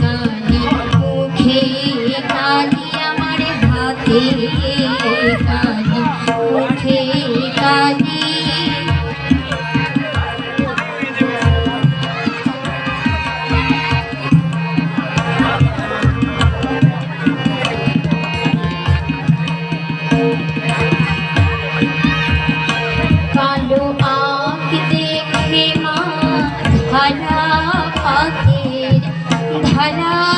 কানে মুখে কানি আমার হাতে কানে 안녕.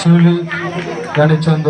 শিউলি গানের চন্দ্র